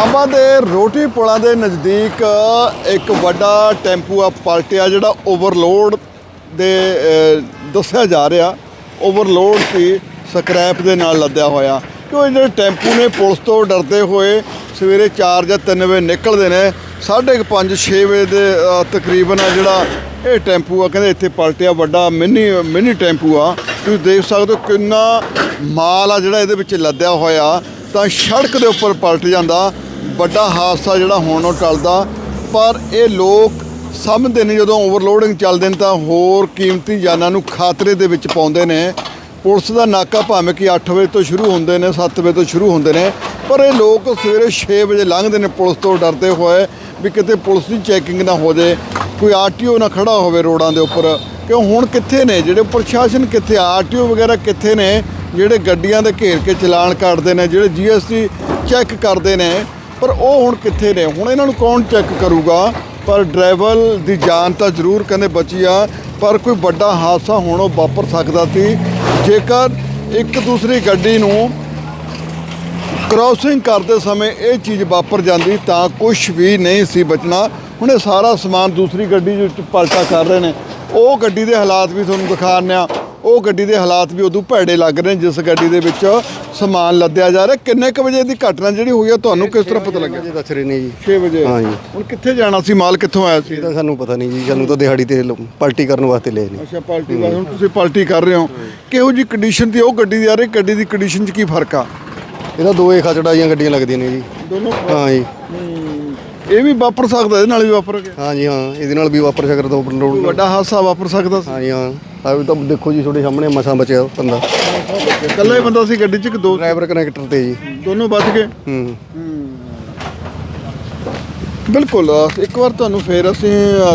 ਨਾਭਾ ਦੇ ਰੋਟੀ ਪੁਲਾਂ ਦੇ ਨਜ਼ਦੀਕ ਇੱਕ ਵੱਡਾ ਟੈਂਪੂ ਆ ਪਲਟਿਆ ਜਿਹੜਾ ਓਵਰਲੋਡ ਦੇ ਦੱਸਿਆ ਜਾ ਰਿਹਾ। ਓਵਰਲੋਡ ਸੀ, ਸਕ੍ਰੈਪ ਦੇ ਨਾਲ ਲੱਦਿਆ ਹੋਇਆ। ਕਿਉਂ ਜਿਹੜੇ ਟੈਂਪੂ ਨੇ, ਪੁਲਿਸ ਤੋਂ ਡਰਦੇ ਹੋਏ ਸਵੇਰੇ 4 ਜਾਂ 3 ਵਜੇ ਨਿਕਲਦੇ ਨੇ। 5:30 6 ਵਜੇ ਦੇ ਤਕਰੀਬਨ ਆ ਜਿਹੜਾ ਇਹ ਟੈਂਪੂ ਆ, ਕਹਿੰਦੇ ਇੱਥੇ ਪਲਟਿਆ ਵੱਡਾ ਮਿੰਨੀ ਮਿੰਨੀ ਟੈਂਪੂ ਆ। ਤੁਸੀਂ ਦੇਖ ਸਕਦੇ ਹੋ ਕਿੰਨਾ ਮਾਲ ਆ ਜਿਹੜਾ ਇਹਦੇ ਵਿੱਚ ਲੱਦਿਆ ਹੋਇਆ। ਤਾਂ ਸੜਕ ਦੇ ਉੱਪਰ ਪਲਟ ਜਾਂਦਾ। ਵੱਡਾ ਹਾਦਸਾ ਜਿਹੜਾ ਹੋਣ ਉਹ ਟਲਦਾ, ਪਰ ਇਹ ਲੋਕ ਸਮਝਦੇ ਨੇ ਜਦੋਂ ਓਵਰਲੋਡਿੰਗ ਚੱਲਦੇ ਨੇ ਤਾਂ ਹੋਰ ਕੀਮਤੀ ਜਾਨਾਂ ਨੂੰ ਖਾਤਰੇ ਦੇ ਵਿੱਚ ਪਾਉਂਦੇ ਨੇ। ਪੁਲਿਸ ਦਾ ਨਾਕਾ ਭਾਵੇਂ ਕਿ 8 ਵਜੇ ਤੋਂ ਸ਼ੁਰੂ ਹੁੰਦੇ ਨੇ 7 ਵਜੇ ਤੋਂ ਸ਼ੁਰੂ ਹੁੰਦੇ ਨੇ, ਪਰ ਇਹ ਲੋਕ ਸਵੇਰੇ 6 ਵਜੇ ਲੰਘਦੇ ਨੇ ਪੁਲਿਸ ਤੋਂ ਡਰਦੇ ਹੋਏ ਵੀ ਕਿਤੇ ਪੁਲਿਸ ਦੀ ਚੈਕਿੰਗ ਨਾ ਹੋ ਜਾਏ ਕੋਈ ਆਰਟੀਓ ਨਾ ਖੜਾ ਹੋਵੇ ਰੋਡਾਂ ਦੇ ਉੱਪਰ। ਕਿਉਂ ਹੁਣ ਕਿੱਥੇ ਨੇ? ਜਿਹੜੇ ਪ੍ਰਸ਼ਾਸਨ ਕਿੱਥੇ ਆਰਟੀਓ ਵਗੈਰਾ ਕਿੱਥੇ ਨੇ? ਜਿਹੜੇ ਗੱਡੀਆਂ ਦੇ ਘੇਰ ਕੇ ਚਲਾਨ ਕੱਟਦੇ ਨੇ, ਜਿਹੜੇ ਜੀਐਸਟੀ ਚੈੱਕ ਕਰਦੇ ਨੇ ਪਰ ਉਹ ਹੁਣ ਕਿੱਥੇ ਨੇ? ਹੁਣ ਇਹਨਾਂ ਨੂੰ ਕੌਣ ਚੈੱਕ ਕਰੂਗਾ? ਪਰ ਡਰਾਈਵਰ ਦੀ ਜਾਨ ਤਾਂ ਜ਼ਰੂਰ ਕਹਿੰਦੇ ਬਚੀ ਆ, ਪਰ ਕੋਈ ਵੱਡਾ ਹਾਦਸਾ ਹੋਣੋਂ ਵਾਪਰ ਸਕਦਾ ਸੀ। ਜੇਕਰ ਇੱਕ ਦੂਸਰੀ ਗੱਡੀ ਨੂੰ ਕ੍ਰਾਸਿੰਗ ਕਰਦੇ ਸਮੇਂ ਇਹ ਚੀਜ਼ ਵਾਪਰ ਜਾਂਦੀ, ਤਾਂ ਕੁਝ ਵੀ ਨਹੀਂ ਸੀ ਬਚਣਾ। ਹੁਣ ਇਹ ਸਾਰਾ ਸਮਾਨ ਦੂਸਰੀ ਗੱਡੀ ਵਿੱਚ ਪਲਟਾ ਕਰ ਰਹੇ ਨੇ। ਉਹ ਗੱਡੀ ਦੇ ਹਾਲਾਤ ਵੀ ਤੁਹਾਨੂੰ ਦਿਖਾਉਂਦੇ ਆ ਉਹ ਗੱਡੀ ਦੇ ਹਾਲਾਤ ਵੀ ਉਦੋਂ ਭੈੜੇ ਲੱਗ ਰਹੇ ਨੇ ਜਿਸ ਗੱਡੀ ਦੇ ਵਿੱਚ ਸਮਾਨ ਲੱਦਿਆ ਜਾ ਰਿਹਾ। ਕਿੰਨੇ ਕੁ ਵਜੇ ਦੀ ਘਟਨਾ ਜਿਹੜੀ ਹੋਈ ਆ ਤੁਹਾਨੂੰ ਕਿਸ ਤਰ੍ਹਾਂ ਪਤਾ ਲੱਗਿਆ? ਜੀ ਦੱਸ ਰਹੇ ਨੇ ਜੀ। 6 ਵਜੇ? ਹਾਂ ਜੀ। ਹੁਣ ਕਿੱਥੇ ਜਾਣਾ ਸੀ? ਮਾਲ ਕਿੱਥੋਂ ਆਇਆ ਸੀ? ਇਹ ਤਾਂ ਸਾਨੂੰ ਪਤਾ ਨਹੀਂ ਜੀ ਸਾਨੂੰ ਤਾਂ ਦਿਹਾੜੀ ਤੇ ਲ- ਪਲਟੀ ਕਰਨ ਵਾਸਤੇ ਲਏ ਨੇ। ਅੱਛਾ ਪਾਰਟੀ ਦਾ ਹੁਣ ਤੁਸੀਂ ਪਾਰਟੀ ਕਰ ਰਹੇ ਹੋ। ਕਿਹੋ ਜੀ ਕੰਡੀਸ਼ਨ ਦੀ ਉਹ ਗੱਡੀ ਦੀ ਆ ਰਹੀ ਗੱਡੀ ਦੀ ਕੰਡੀਸ਼ਨ 'ਚ ਕੀ ਫ਼ਰਕ ਆ? ਇਹਦਾ ਦੋਏ ਖਚੜਾਈਆਂ ਗੱਡੀਆਂ ਲੱਗਦੀਆਂ ਨੇ ਜੀ। ਦੋਨੋਂ? ਹਾਂ ਜੀ। ਇਹ ਵੀ ਵਾਪਰ ਸਕਦਾ ਇਹਦੇ ਨਾਲ ਵੀ ਵਾਪਰ ਗਿਆ ਹਾਂ ਜੀ ਹਾਂ ਇਹਦੇ ਨਾਲ ਵੀ ਵਾਪਰ ਸਕਦਾ ਕੋਈ ਲੋਡ। ਵੱਡਾ ਹਾਦਸਾ ਵਾਪਰ ਸਕਦਾ ਸੀ। ਹਾਂ ਆ ਵੀ ਤਾਂ ਦੇਖੋ ਜੀ ਤੁਹਾਡੇ ਸਾਹਮਣੇ ਮਸਾਂ ਬਚਿਆ ਬੰਦਾ। ਇਕੱਲਾ ਹੀ ਬੰਦਾ ਸੀ ਗੱਡੀ 'ਚ ਕਿ ਦੋ? ਡਰਾਈਵਰ ਕਨੈਕਟਰ ਤੇ ਜੀ। ਦੋਨੋਂ ਬਚ ਗਏ। ਹੂੰ। ਬਿਲਕੁਲ ਇੱਕ ਵਾਰ ਤੁਹਾਨੂੰ ਫੇਰ ਅਸੀਂ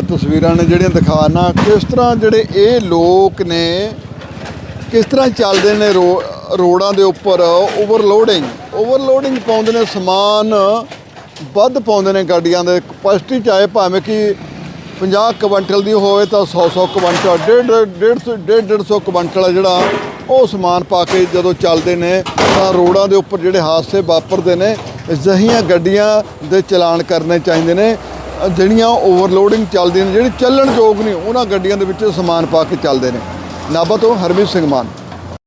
ਤਸਵੀਰਾਂ ਨੇ ਜਿਹੜੀਆਂ ਦਿਖਾਣਾ ਕਿਸ ਤਰ੍ਹਾਂ ਜਿਹੜੇ ਇਹ ਲੋਕ ਨੇ ਕਿਸ ਤਰ੍ਹਾਂ ਚੱਲਦੇ ਨੇ ਰੋਡਾਂ ਦੇ ਉੱਪਰ ਓਵਰਲੋਡਿੰਗ ਓਵਰਲੋਡਿੰਗ ਪਾਉਂਦੇ ਨੇ ਸਮਾਨ ਵੱਧ ਪਾਉਂਦੇ ਨੇ ਗੱਡੀਆਂ ਦੇ। ਕਪੈਸਿਟੀ ਚਾਹੇ ਭਾਵੇਂ ਕਿ 50 ਕੁਇੰਟਲ ਦੀ ਹੋਵੇ ਤਾਂ 100 100 ਕੁਇੰਟਲ, ਡੇਢ ਡੇਢ ਸੌ- ਡੇਢ ਡੇਢ ਸੌ ਕੁਇੰਟਲ ਆ ਜਿਹੜਾ ਉਹ ਸਮਾਨ ਪਾ ਕੇ ਜਦੋਂ ਚੱਲਦੇ ਨੇ ਤਾਂ ਰੋਡਾਂ ਦੇ ਉੱਪਰ ਜਿਹੜੇ ਹਾਦਸੇ ਵਾਪਰਦੇ ਨੇ, ਅਜਿਹੀਆਂ ਗੱਡੀਆਂ ਦੇ ਚਲਾਨ ਕਰਨੇ ਚਾਹੀਦੇ ਨੇ, ਜਿਹੜੀਆਂ ਓਵਰਲੋਡਿੰਗ ਚੱਲਦੀਆਂ ਨੇ, ਜਿਹੜੇ ਚੱਲਣ ਯੋਗ ਨਹੀਂ ਉਹਨਾਂ ਗੱਡੀਆਂ ਦੇ ਵਿੱਚ ਸਮਾਨ ਪਾ ਕੇ ਚੱਲਦੇ ਨੇ। ਨਾਭਾ ਤੋਂ ਹਰਮੀਤ ਸਿੰਘ ਮਾਨ।